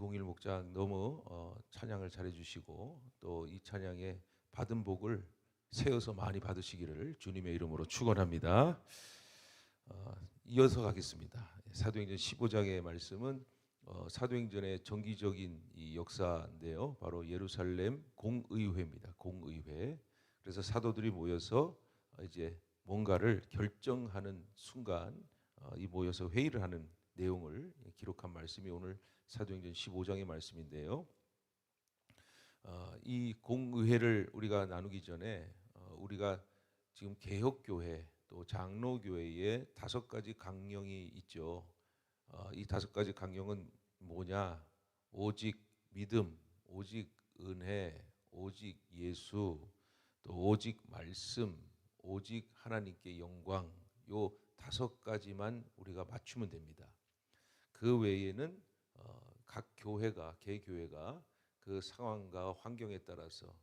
이공일 목장 너무 어, 찬양을 잘해주시고 또 이 찬양에 받은 복을 세어서 많이 받으시기를 주님의 이름으로 축원합니다. 어, 이어서 가겠습니다. 사도행전 15장의 말씀은 어, 사도행전의 정기적인 이 역사인데요. 바로 예루살렘 공의회입니다. 공의회. 그래서 사도들이 모여서 어, 이제 뭔가를 결정하는 순간 어, 이 모여서 회의를 하는 내용을 기록한 말씀이 오늘 사도행전 15장의 말씀인데요. 어, 이 공의회를 우리가 나누기 전에 어, 우리가 지금 개혁교회 또 장로교회에 다섯 가지 강령이 있죠. 어, 이 다섯 가지 강령은 뭐냐? 오직 믿음, 오직 은혜, 오직 예수, 또 오직 말씀, 오직 하나님께 영광. 요 다섯 가지만 우리가 맞추면 됩니다. 그 외에는 어, 각 교회가 개 교회가 그 상황과 환경에 따라서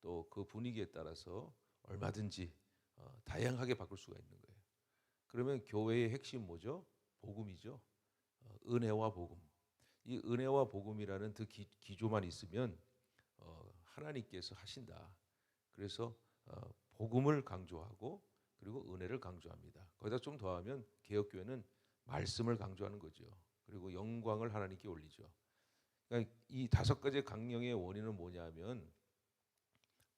또 그 분위기에 따라서 얼마든지 어, 다양하게 바꿀 수가 있는 거예요. 그러면 교회의 핵심 뭐죠? 복음이죠. 어, 은혜와 복음. 이 은혜와 복음이라는 그 기, 기조만 있으면 어, 하나님께서 하신다. 그래서 어, 복음을 강조하고 그리고 은혜를 강조합니다. 거기다 좀 더하면 개혁교회는 말씀을 강조하는 거죠. 그리고 영광을 하나님께 올리죠. 그러니까 이 다섯 가지 강령의 원인은 뭐냐면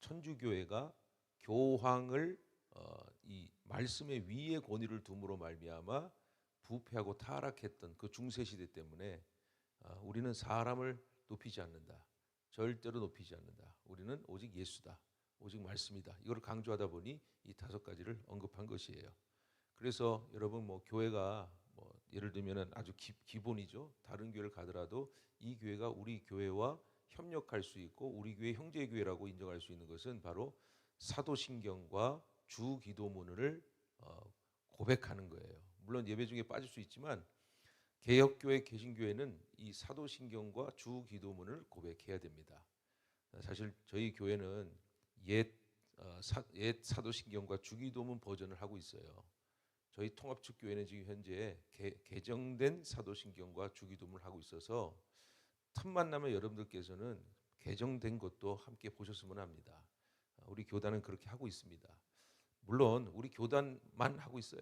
천주교회가 교황을 어, 이 말씀의 위에 권위를 둠으로 말미암아 부패하고 타락했던 그 중세 시대 때문에 어, 우리는 사람을 높이지 않는다. 절대로 높이지 않는다. 우리는 오직 예수다. 오직 말씀이다. 이걸 강조하다 보니 이 다섯 가지를 언급한 것이에요. 그래서 여러분 뭐 교회가 뭐 예를 들면은 아주 기, 기본이죠. 다른 교회를 가더라도 이 교회가 우리 교회와 협력할 수 있고 우리 교회 형제 교회라고 인정할 수 있는 것은 바로 사도신경과 주 기도문을 어, 고백하는 거예요. 물론 예배 중에 빠질 수 있지만 개혁교회 개신교회는 이 사도신경과 주 기도문을 고백해야 됩니다. 사실 저희 교회는 옛, 어, 사, 옛 사도신경과 주기도문 버전을 하고 있어요. 저희 통합측 교회는 지금 현재 개, 개정된 사도신경과 주기도문을 하고 있어서 틈만 나면 여러분들께서는 개정된 것도 함께 보셨으면 합니다. 우리 교단은 그렇게 하고 있습니다. 물론 우리 교단만 하고 있어요.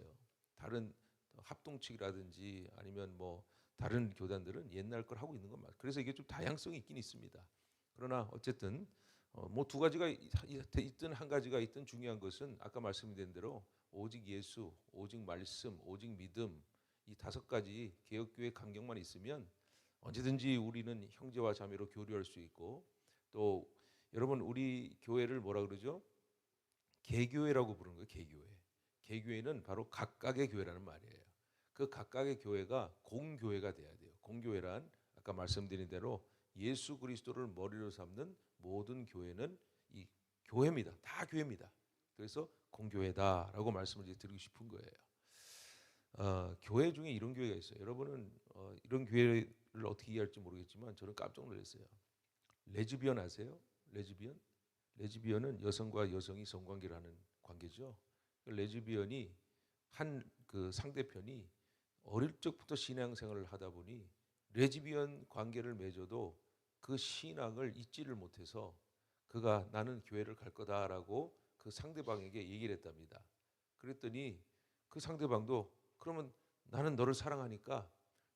다른 합동측이라든지 아니면 뭐 다른 교단들은 옛날 걸 하고 있는 건 맞아요. 그래서 이게 좀 다양성이 있긴 있습니다. 그러나 어쨌든 어, 뭐두 가지가 있든 한 가지가 있든 중요한 것은 아까 말씀드린 대로 오직 예수, 오직 말씀, 오직 믿음 이 다섯 가지 개혁교회 강경만 있으면 언제든지 우리는 형제와 자매로 교류할 수 있고 또 여러분 우리 교회를 뭐라 그러죠? 개교회라고 부르는 거예요. 개교회. 개교회는 바로 각각의 교회라는 말이에요. 그 각각의 교회가 공교회가 돼야 돼요. 공교회란 아까 말씀드린 대로 예수 그리스도를 머리로 삼는 모든 교회는 이 교회입니다. 다 교회입니다. 그래서 공교회다라고 말씀을 드리고 싶은 거예요. 어, 교회 중에 이런 교회가 있어요. 여러분은 어, 이런 교회를 어떻게 이해할지 모르겠지만 저는 깜짝 놀랐어요. 레즈비언 아세요? 레즈비언? 레즈비언은 여성과 여성이 성관계를 하는 관계죠. 그 레즈비언이 한 그 상대편이 어릴 적부터 신앙생활을 하다 보니 레즈비언 관계를 맺어도 그 신앙을 잊지를 못해서 그가 나는 교회를 갈 거다라고 그 상대방에게 얘기를 했답니다. 그랬더니 그 상대방도 그러면 나는 너를 사랑하니까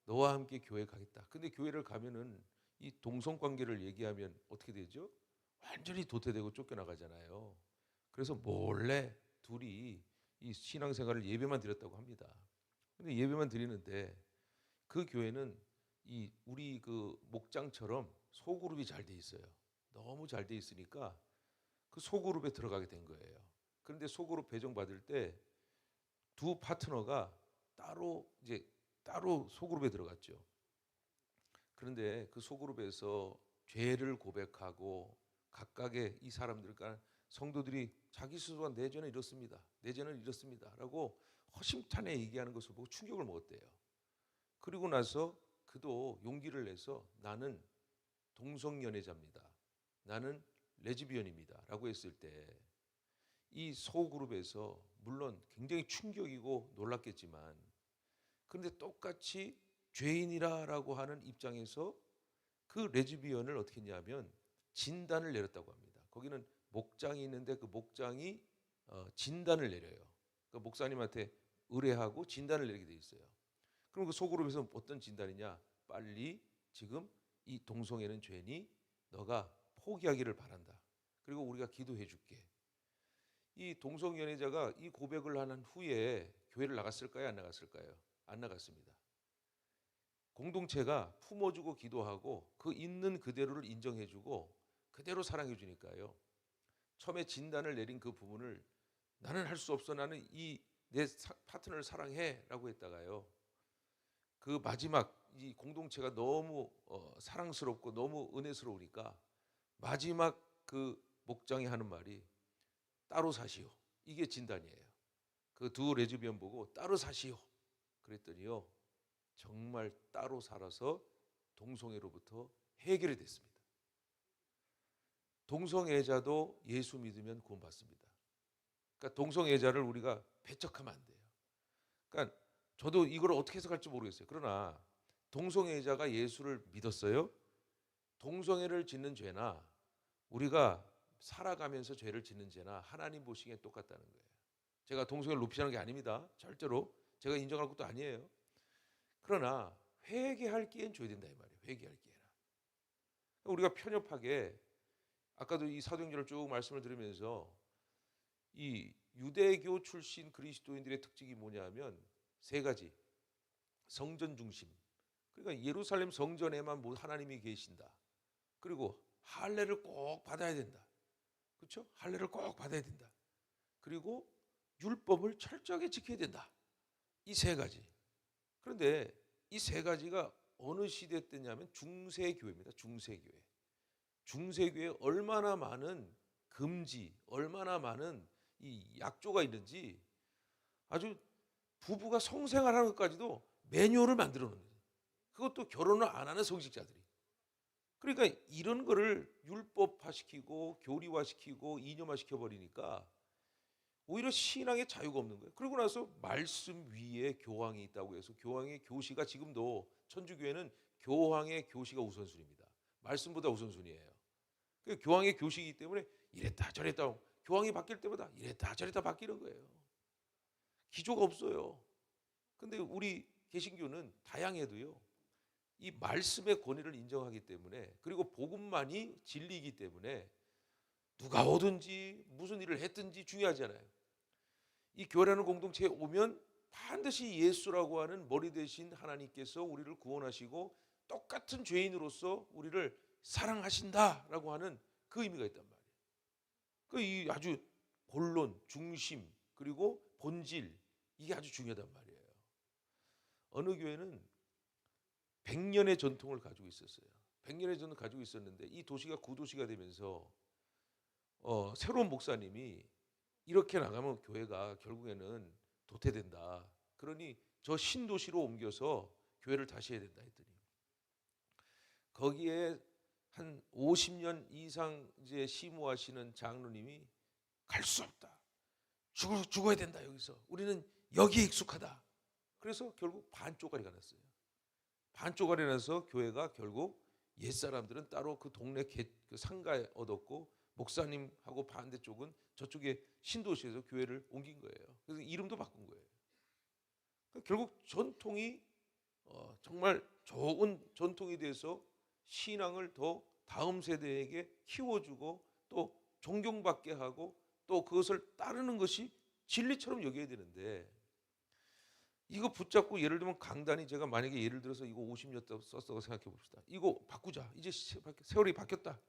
너와 함께 교회 가겠다. 근데 교회를 가면은 이 동성 관계를 얘기하면 어떻게 되죠? 완전히 도태되고 쫓겨나가잖아요. 그래서 몰래 둘이 이 신앙생활을 예배만 드렸다고 합니다. 근데 예배만 드리는데 그 교회는 이 우리 그 목장처럼 소그룹이 잘 돼 있어요. 너무 잘 돼 있으니까 그 소그룹에 들어가게 된 거예요. 그런데 소그룹 배정 받을 때 두 파트너가 따로 이제 따로 소그룹에 들어갔죠. 그런데 그 소그룹에서 죄를 고백하고 각각의 이 사람들과 성도들이 자기 스스로가 내전은 이렇습니다. 내전은 이렇습니다라고 허심탄회 얘기하는 것을 보고 충격을 먹었대요. 그리고 나서 그도 용기를 내서 나는 동성연애자입니다. 나는 레즈비언입니다 라고 했을 때 이 소그룹에서 물론 굉장히 충격이고 놀랐겠지만 그런데 똑같이 죄인이라라고 하는 입장에서 그 레즈비언을 어떻게 했냐면 진단을 내렸다고 합니다. 거기는 목장이 있는데 그 목장이 어, 진단을 내려요. 그 목사님한테 의뢰하고 진단을 내리게 돼 있어요. 그럼 그 소그룹에서 어떤 진단이냐? 빨리 지금 이 동성애는 죄니 너가 포기하기를 바란다. 그리고 우리가 기도해 줄게. 이 동성 연애자가 이 고백을 한 후에 교회를 나갔을까요? 안 나갔을까요? 안 나갔습니다. 공동체가 품어주고 기도하고 그 있는 그대로를 인정해주고 그대로 사랑해주니까요. 처음에 진단을 내린 그 부분을 나는 할 수 없어 나는 이 내 파트너를 사랑해라고 했다가요. 그 마지막 이 공동체가 너무 어, 사랑스럽고 너무 은혜스러우니까 마지막 그 목장이 하는 말이 따로 사시오. 이게 진단이에요. 그 두 레즈비언 보고 따로 사시오. 그랬더니요. 정말 따로 살아서 동성애로부터 해결이 됐습니다. 동성애자도 예수 믿으면 구원받습니다. 그러니까 동성애자를 우리가 배척하면 안 돼요. 그러니까 저도 이걸 어떻게 해석할지 모르겠어요. 그러나 동성애자가 예수를 믿었어요. 동성애를 짓는 죄나 우리가 살아가면서 죄를 짓는 죄나 하나님 보시기에 똑같다는 거예요. 제가 동성애를 높이자는 게 아닙니다. 절대로 제가 인정할 것도 아니에요. 그러나 회개할 기회는 줘야 된다 이 말이에요. 회개할 기회나. 우리가 편협하게 아까도 이 사도행전을 쭉 말씀을 들으면서 이 유대교 출신 그리스도인들의 특징이 뭐냐면 세 가지. 성전 중심. 그러니까 예루살렘 성전에만 뭐 하나님이 계신다. 그리고 할례를 꼭 받아야 된다. 그렇죠? 할례를 꼭 받아야 된다. 그리고 율법을 철저하게 지켜야 된다. 이 세 가지. 그런데 이 세 가지가 어느 시대 때냐면 중세 교회입니다. 중세 교회. 중세 교회에 얼마나 많은 금지, 얼마나 많은 이 약조가 있는지 아주 부부가 성생활하는 것까지도 매뉴얼을 만들어 놓는 거예요. 그것도 결혼을 안 하는 성직자들이. 그러니까 이런 거를 율법화시키고 교리화시키고 이념화시켜 버리니까 오히려 신앙의 자유가 없는 거예요. 그러고 나서 말씀 위에 교황이 있다고 해서 교황의 교시가 지금도 천주교회는 교황의 교시가 우선순위입니다. 말씀보다 우선순위예요. 그 교황의 교시이기 때문에 이랬다 저랬다 교황이 바뀔 때마다 이랬다 저랬다 바뀌는 거예요. 기조가 없어요. 근데 우리 개신교는 다양해도요. 이 말씀의 권위를 인정하기 때문에 그리고 복음만이 진리이기 때문에 누가 오든지 무슨 일을 했든지 중요하지 않아요. 이 교회라는 공동체에 오면 반드시 예수라고 하는 머리 대신 하나님께서 우리를 구원하시고 똑같은 죄인으로서 우리를 사랑하신다라고 하는 그 의미가 있단 말이에요. 그 이 아주 본론, 중심 그리고 본질 이게 아주 중요하단 말이에요. 어느 교회는 100년의 전통을 가지고 있었어요. 100년의 전통을 가지고 있었는데 이 도시가 구도시가 되면서 어, 새로운 목사님이 이렇게 나가면 교회가 결국에는 도태된다. 그러니 저 신도시로 옮겨서 교회를 다시 해야 된다 했더니 거기에 한 50년 이상 이제 시무하시는 장로님이 갈 수 없다. 죽어, 죽어야 된다 여기서. 우리는 여기에 익숙하다. 그래서 결국 반쪽가리가 났어요. 반쪽가리 나서 교회가 결국 옛 사람들은 따로 그 동네 개, 그 상가에 얻었고 목사님하고 반대쪽은 저쪽에 신도시에서 교회를 옮긴 거예요. 그래서 이름도 바꾼 거예요. 그러니까 결국 전통이 어, 정말 좋은 전통이 돼서 신앙을 더 다음 세대에게 키워주고 또 존경받게 하고 또 그것을 따르는 것이 진리처럼 여겨야 되는데 이거 붙잡고 예를 들면 강단이 제가 만약에 예를 들어서 이거 50년 썼다고 생각해 봅시다. 이거 바꾸자. 이제 세월이 바뀌었다.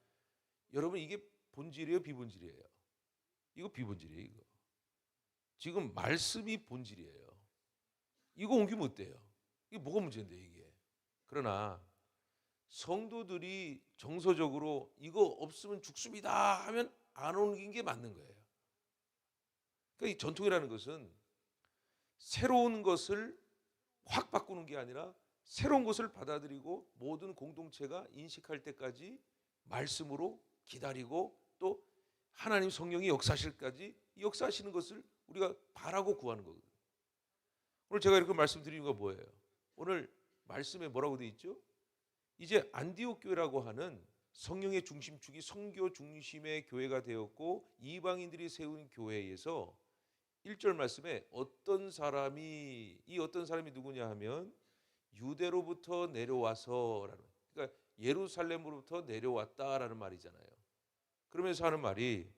여러분 이게 본질이에요, 비본질이에요? 이거 비본질이에요, 이거. 지금 말씀이 본질이에요. 이거 옮기면 어때요? 이게 뭐가 문제인데 이게. 그러나 성도들이 정서적으로 이거 없으면 죽습니다 하면 안 옮긴 게 맞는 거예요. 그러니까 이 전통이라는 것은 새로운 것을 확 바꾸는 게 아니라 새로운 것을 받아들이고 모든 공동체가 인식할 때까지 말씀으로 기다리고 또 하나님 성령이 역사하실까지 역사하시는 것을 우리가 바라고 구하는 거거든요. 오늘 제가 이렇게 말씀드리는 거 뭐예요? 오늘 말씀에 뭐라고 돼 있죠? 이제 안디옥 교회라고 하는 성령의 중심축이 성교 중심의 교회가 되었고 이방인들이 세운 교회에서 1절 말씀에 어떤 사람이 이 어떤 사람이 누구냐 하면 유대로부터 내려와서라는 그러니까 예루살렘으로부터 내려왔다라는 말이잖아요. 그러면서 하는 말이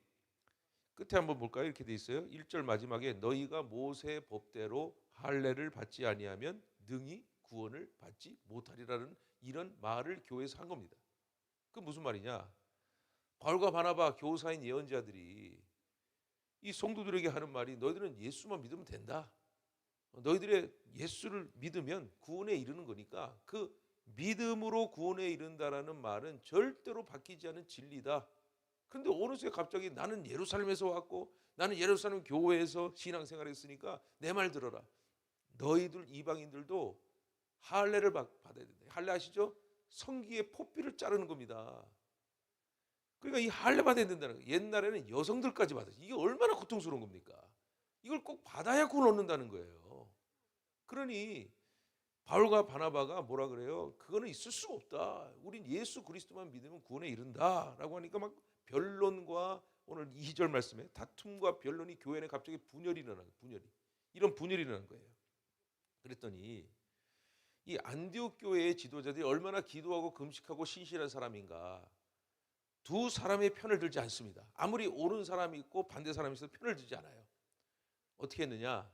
끝에 한번 볼까요? 이렇게 돼 있어요. 1절 마지막에 너희가 모세 법대로 할례를 받지 아니하면 능히 구원을 받지 못하리라는 이런 말을 교회에서 한 겁니다. 그 무슨 말이냐? 바울과 바나바 교사인 예언자들이 이 성도들에게 하는 말이 너희들은 예수만 믿으면 된다. 너희들의 예수를 믿으면 구원에 이르는 거니까 그 믿음으로 구원에 이른다라는 말은 절대로 바뀌지 않은 진리다. 그런데 어느새 갑자기 나는 예루살렘에서 왔고 나는 예루살렘 교회에서 신앙생활 했으니까 내 말 들어라. 너희들 이방인들도 할례를 받- 받아야 된다. 할례 아시죠? 성기의 포피를 자르는 겁니다. 그러니까 이 할례 받아야 된다는 거예요. 옛날에는 여성들까지 받았어요. 이게 얼마나 고통스러운 겁니까? 이걸 꼭 받아야 구원 얻는다는 거예요. 그러니 바울과 바나바가 뭐라 그래요? 그거는 있을 수가 없다. 우린 예수 그리스도만 믿으면 구원에 이른다라고 하니까 막 변론과 오늘 2절 말씀에 다툼과 변론이 교회 내 갑자기 분열이 거예요. 분열이. 이런 분열이 일어나는 거예요. 그랬더니 이 안디옥 교회의 지도자들이 얼마나 기도하고 금식하고 신실한 사람인가. 두 사람의 편을 들지 않습니다. 아무리 옳은 사람이 있고 반대 사람이 있어도 편을 들지 않아요. 어떻게 했느냐?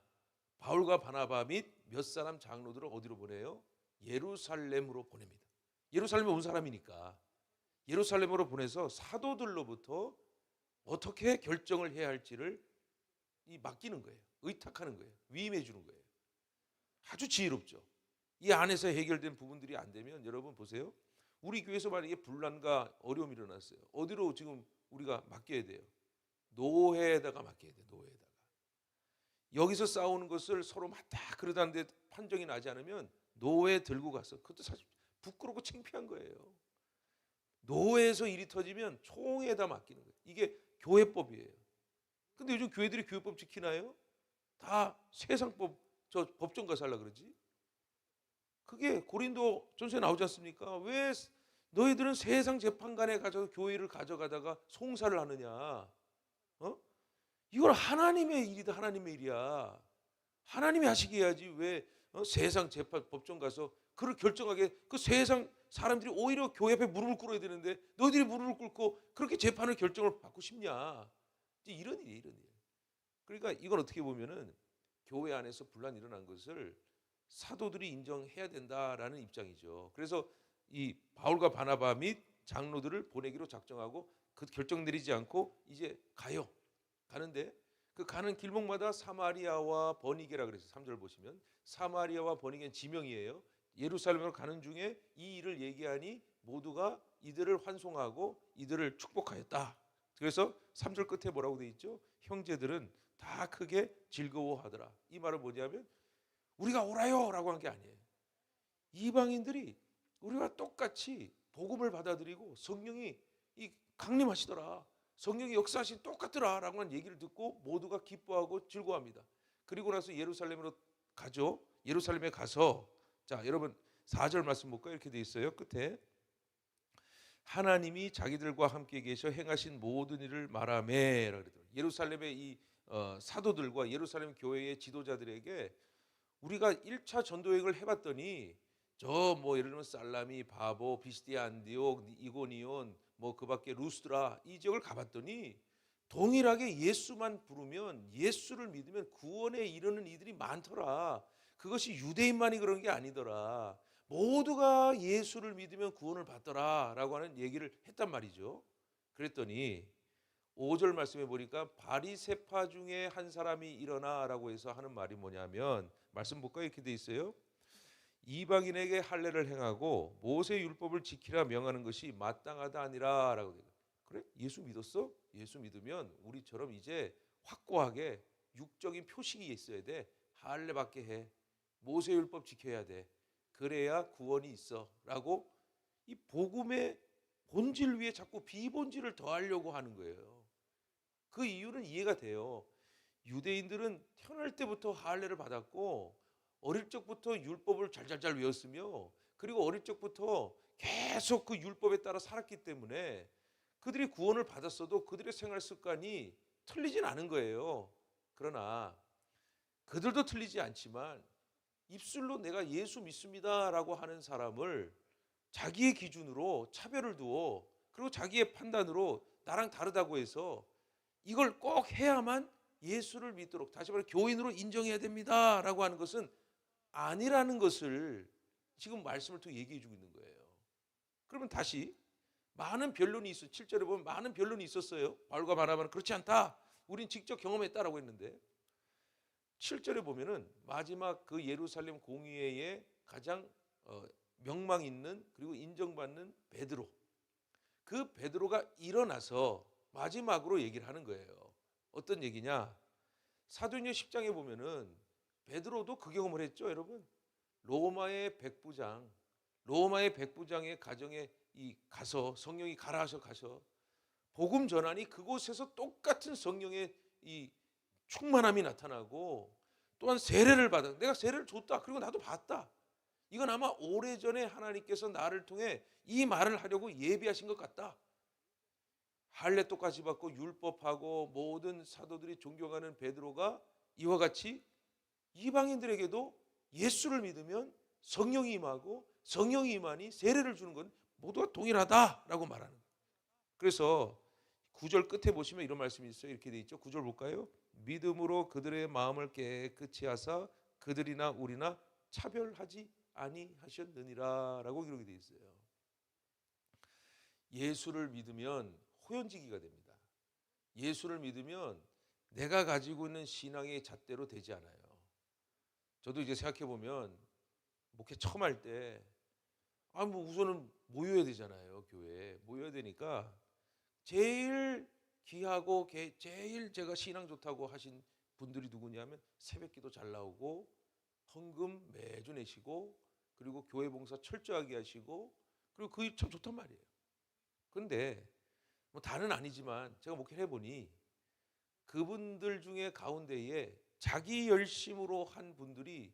바울과 바나바 및 몇 사람 장로들을 어디로 보내요? 예루살렘으로 보냅니다. 예루살렘에 온 사람이니까 예루살렘으로 보내서 사도들로부터 어떻게 결정을 해야 할지를 이 맡기는 거예요. 의탁하는 거예요. 위임해 주는 거예요. 아주 지혜롭죠. 이 안에서 해결된 부분들이 안 되면 여러분 보세요. 우리 교회에서 만약에 분란과 어려움이 일어났어요. 어디로 지금 우리가 맡겨야 돼요? 노회에다가 맡겨야 돼요. 노회에다가. 여기서 싸우는 것을 서로 맞다 그러다는데 판정이 나지 않으면 노회에 들고 가서 그것도 사실 부끄럽고 창피한 거예요. 노회에서 일이 터지면 총회에다 맡기는 거예요. 이게 교회법이에요. 근데 요즘 교회들이 교회법 지키나요? 다 세상법 저 법정 가서 하려 그러지. 그게 고린도 전서에 나오지 않습니까? 왜 너희들은 세상 재판관에 가서 교회를 가져가다가 송사를 하느냐? 어? 이건 하나님의 일이다. 하나님의 일이야. 하나님이 하시게 해야지 왜 어? 세상 재판 법정 가서 그를 결정하게 그 세상 사람들이 오히려 교회 앞에 무릎을 꿇어야 되는데 너희들이 무릎을 꿇고 그렇게 재판을 결정을 받고 싶냐? 이런 일이에요, 이런 일. 그러니까 이건 어떻게 보면은 교회 안에서 분란이 일어난 것을 사도들이 인정해야 된다라는 입장이죠. 그래서 이 바울과 바나바 및 장로들을 보내기로 작정하고 그 결정 내리지 않고 이제 가요. 가는데 그 가는 길목마다 사마리아와 버니게라 그래서 3절 보시면 사마리아와 버니게는 지명이에요. 예루살렘으로 가는 중에 이 일을 얘기하니 모두가 이들을 환송하고 이들을 축복하였다. 그래서 3절 끝에 뭐라고 돼 있죠? 형제들은 다 크게 즐거워하더라. 이 말은 뭐냐면 우리가 오라요라고 한 게 아니에요. 이방인들이 우리와 똑같이 복음을 받아들이고 성령이 이 강림하시더라. 성령이 역사하신 똑같더라라고 하는 얘기를 듣고 모두가 기뻐하고 즐거워합니다. 그리고 나서 예루살렘으로 가죠. 예루살렘에 가서 자, 여러분 4절 말씀 볼까요? 이렇게 돼 있어요. 끝에 하나님이 자기들과 함께 계셔 행하신 모든 일을 말하매라 그러더라고요. 예루살렘의 이 어, 사도들과 예루살렘 교회의 지도자들에게 우리가 1차 전도 여행을 해봤더니 저 뭐 예를 들면 살라미, 바보, 비스디아 안디옥, 이고니온, 뭐 그밖에 루스드라 이 지역을 가봤더니 동일하게 예수만 부르면 예수를 믿으면 구원에 이르는 이들이 많더라. 그것이 유대인만이 그런 게 아니더라. 모두가 예수를 믿으면 구원을 받더라라고 하는 얘기를 했단 말이죠. 그랬더니 5절 말씀해 보니까 바리세파 중에 한 사람이 일어나라고 해서 하는 말이 뭐냐면 말씀 볼까요? 이렇게 돼 있어요. 이방인에게 할례를 행하고 모세 율법을 지키라 명하는 것이 마땅하다 아니라라고 돼. 그래? 예수 믿었어? 예수 믿으면 우리처럼 이제 확고하게 육적인 표식이 있어야 돼. 할례 받게 해. 모세 율법 지켜야 돼. 그래야 구원이 있어라고 이 복음의 본질 위에 자꾸 비본질을 더하려고 하는 거예요. 그 이유는 이해가 돼요. 유대인들은 태어날 때부터 할례를 받았고 어릴 적부터 율법을 잘잘잘 외웠으며 그리고 어릴 적부터 계속 그 율법에 따라 살았기 때문에 그들이 구원을 받았어도 그들의 생활 습관이 틀리진 않은 거예요. 그러나 그들도 틀리지 않지만 입술로 내가 예수 믿습니다라고 하는 사람을 자기의 기준으로 차별을 두어 그리고 자기의 판단으로 나랑 다르다고 해서 이걸 꼭 해야만 예수를 믿도록 다시 말해 교인으로 인정해야 됩니다라고 하는 것은 아니라는 것을 지금 말씀을 통해 얘기해 주고 있는 거예요. 그러면 다시 많은 변론이 있어. 7절에 보면 많은 변론이 있었어요. 바울과 바나바는 그렇지 않다. 우린 직접 경험했다라고 했는데 7절에 보면은 마지막 그 예루살렘 공의회의 가장 어, 명망 있는 그리고 인정받는 베드로 그 베드로가 일어나서 마지막으로 얘기를 하는 거예요. 어떤 얘기냐? 사도행전 10장에 보면은 베드로도 그 경험을 했죠, 여러분. 로마의 백부장, 로마의 백부장의 가정에 이 가서 성령이 가라 하셔 가서 복음 전하니 그곳에서 똑같은 성령의 이 충만함이 나타나고 또한 세례를 받아. 내가 세례를 줬다. 그리고 나도 봤다. 이건 아마 오래전에 하나님께서 나를 통해 이 말을 하려고 예비하신 것 같다. 할례 똑같이 받고 율법하고 모든 사도들이 존경하는 베드로가 이와 같이 이방인들에게도 예수를 믿으면 성령이 임하고 성령이 임하니 세례를 주는 건 모두가 동일하다라고 말하는 거예요. 그래서 구절 끝에 보시면 이런 말씀이 있어요. 이렇게 돼 있죠. 구절 볼까요? 믿음으로 그들의 마음을 깨끗이 하사 그들이나 우리나 차별하지 아니하셨느니라라고 기록이 돼 있어요. 예수를 믿으면 호연지기가 됩니다. 예수를 믿으면 내가 가지고 있는 신앙의 잣대로 되지 않아요. 저도 이제 생각해 보면 목회 처음 할 때 아 뭐 우선은 모여야 되잖아요 교회 모여야 되니까 제일 귀하고 게- 제일 제가 신앙 좋다고 하신 분들이 누구냐면 새벽기도 잘 나오고 헌금 매주 내시고 그리고 교회 봉사 철저하게 하시고 그리고 그게 참 좋단 말이에요. 그런데 뭐 다는 아니지만 제가 목회를 해보니 그분들 중에 가운데에 자기 열심으로 한 분들이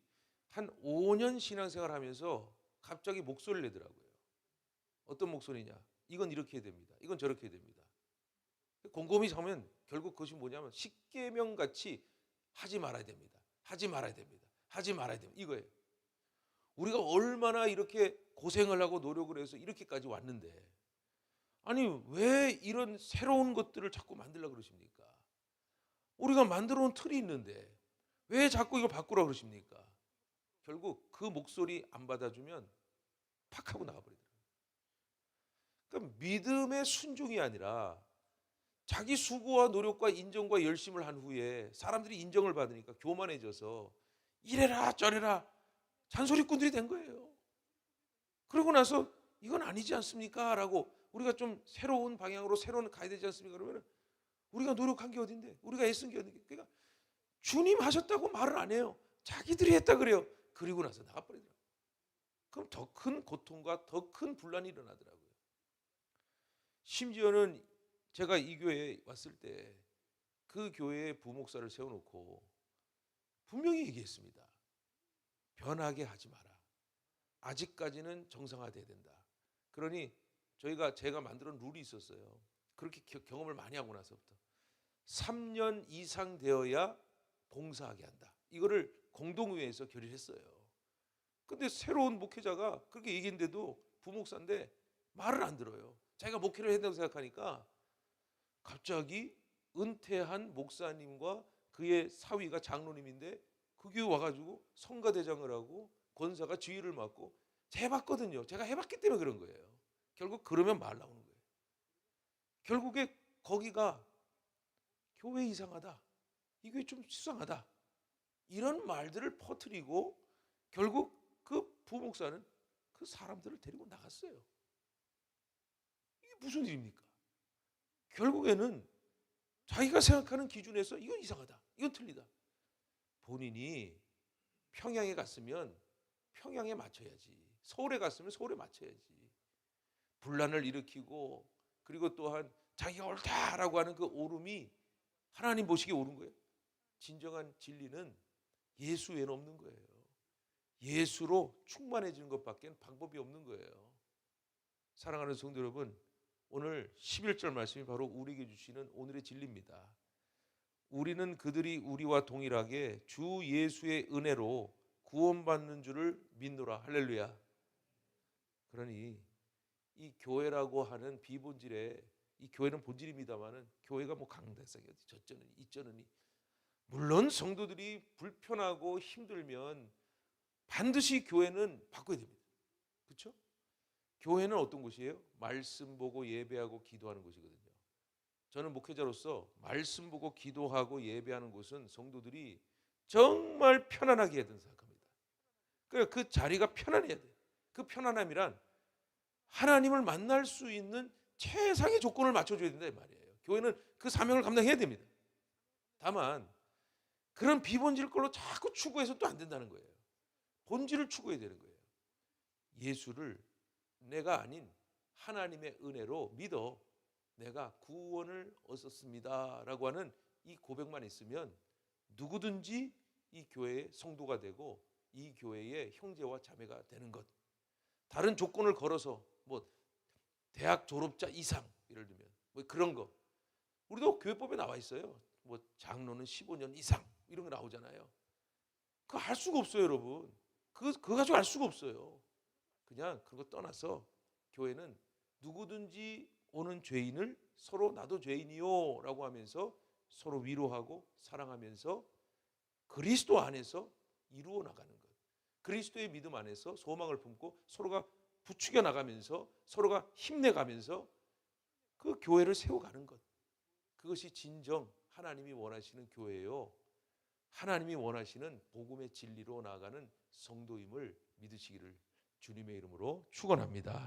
한 5년 신앙생활 하면서 갑자기 목소리를 내더라고요. 어떤 목소리냐? 이건 이렇게 해야 됩니다. 이건 저렇게 해야 됩니다. 곰곰이 하면 결국 그것이 뭐냐면 십계명 같이 하지 말아야 됩니다. 하지 말아야 됩니다. 하지 말아야 됩니다. 이거예요. 우리가 얼마나 이렇게 고생을 하고 노력을 해서 이렇게까지 왔는데 아니 왜 이런 새로운 것들을 자꾸 만들려 그러십니까? 우리가 만들어 온 틀이 있는데 왜 자꾸 이거 바꾸라 그러십니까? 결국 그 목소리 안 받아주면 팍 하고 나가버리더라고요. 그러니까 믿음의 순종이 아니라 자기 수고와 노력과 인정과 열심을 한 후에 사람들이 인정을 받으니까 교만해져서 이래라 저래라 잔소리꾼들이 된 거예요. 그러고 나서 이건 아니지 않습니까? 라고 우리가 좀 새로운 방향으로 새로운 가야 되지 않습니까? 그러면 우리가 노력한 게 어딘데? 우리가 애쓴 게 어딘데? 그러니까 주님 하셨다고 말을 안 해요. 자기들이 했다 그래요. 그리고 나서 나가버리더라고요. 그럼 더 큰 고통과 더 큰 분란이 일어나더라고요. 심지어는 제가 이 교회에 왔을 때 그 교회에 부목사를 세워놓고 분명히 얘기했습니다. 변하게 하지 마라. 아직까지는 정상화돼야 된다. 그러니 저희가 제가 놓은 룰이 있었어요. 그렇게 겨- 경험을 많이 하고 나서부터 3년 이상 되어야 봉사하게 한다. 이거를 공동의회에서 결의했어요. 근데 새로운 목회자가 그렇게 얘기했는데도 부목사인데 말을 안 들어요. 자기가 목회를 했다고 생각하니까 갑자기 은퇴한 목사님과 그의 사위가 장로님인데 그 교회 와가지고 성가대장을 하고 권사가 지휘를 맡고 제봤거든요. 제가 해봤기 때문에 그런 거예요. 결국 그러면 말 나오는 거예요. 결국에 거기가 교회 이상하다. 이 교회 좀 수상하다. 이런 말들을 퍼뜨리고 결국 그 부목사는 그 사람들을 데리고 나갔어요. 이게 무슨 일입니까? 결국에는 자기가 생각하는 기준에서 이건 이상하다. 이건 틀리다. 본인이 평양에 갔으면 평양에 맞춰야지. 서울에 갔으면 서울에 맞춰야지. 분란을 일으키고 그리고 또한 자기가 옳다라고 하는 그 오름이 하나님 보시기에 옳은 거예요. 진정한 진리는 예수 외에는 없는 거예요. 예수로 충만해지는 것밖에 방법이 없는 거예요. 사랑하는 성도 여러분, 오늘 11절 말씀이 바로 우리에게 주시는 오늘의 진리입니다. 우리는 그들이 우리와 동일하게 주 예수의 은혜로 구원받는 줄을 믿노라. 할렐루야. 그러니 이 교회라고 하는 비본질에 이 교회는 본질입니다만은 교회가 뭐 강대상이 어디 저쩌느니 이쩌느니 물론 성도들이 불편하고 힘들면 반드시 교회는 바꿔야 됩니다. 그렇죠? 교회는 어떤 곳이에요? 말씀 보고 예배하고 기도하는 곳이거든요. 저는 목회자로서 말씀 보고 기도하고 예배하는 곳은 성도들이 정말 편안하게 해야 된다 생각합니다. 그러니까 그 자리가 편안해야 돼. 그 편안함이란 하나님을 만날 수 있는 최상의 조건을 맞춰줘야 된다 이 말이에요. 교회는 그 사명을 감당해야 됩니다. 다만 그런 비본질 걸로 자꾸 추구해서 또 안 된다는 거예요. 본질을 추구해야 되는 거예요. 예수를 내가 아닌 하나님의 은혜로 믿어 내가 구원을 얻었습니다라고 하는 이 고백만 있으면 누구든지 이 교회의 성도가 되고 이 교회의 형제와 자매가 되는 것. 다른 조건을 걸어서 뭐 대학 졸업자 이상 예를 들면 뭐 그런 거. 우리도 교회법에 나와 있어요. 뭐 장로는 15년 이상 이런 거 나오잖아요. 그거 할 수가 없어요, 여러분. 그거 그거 가지고 알 수가 없어요. 그냥 그런 거 떠나서 교회는 누구든지 오는 죄인을 서로 나도 죄인이요라고 하면서 서로 위로하고 사랑하면서 그리스도 안에서 이루어 나가는 것. 그리스도의 믿음 안에서 소망을 품고 서로가 부추겨 나가면서 서로가 힘내가면서 그 교회를 세워가는 것. 그것이 진정 하나님이 원하시는 교회요. 하나님이 원하시는 복음의 진리로 나아가는 성도임을 믿으시기를 주님의 이름으로 축원합니다.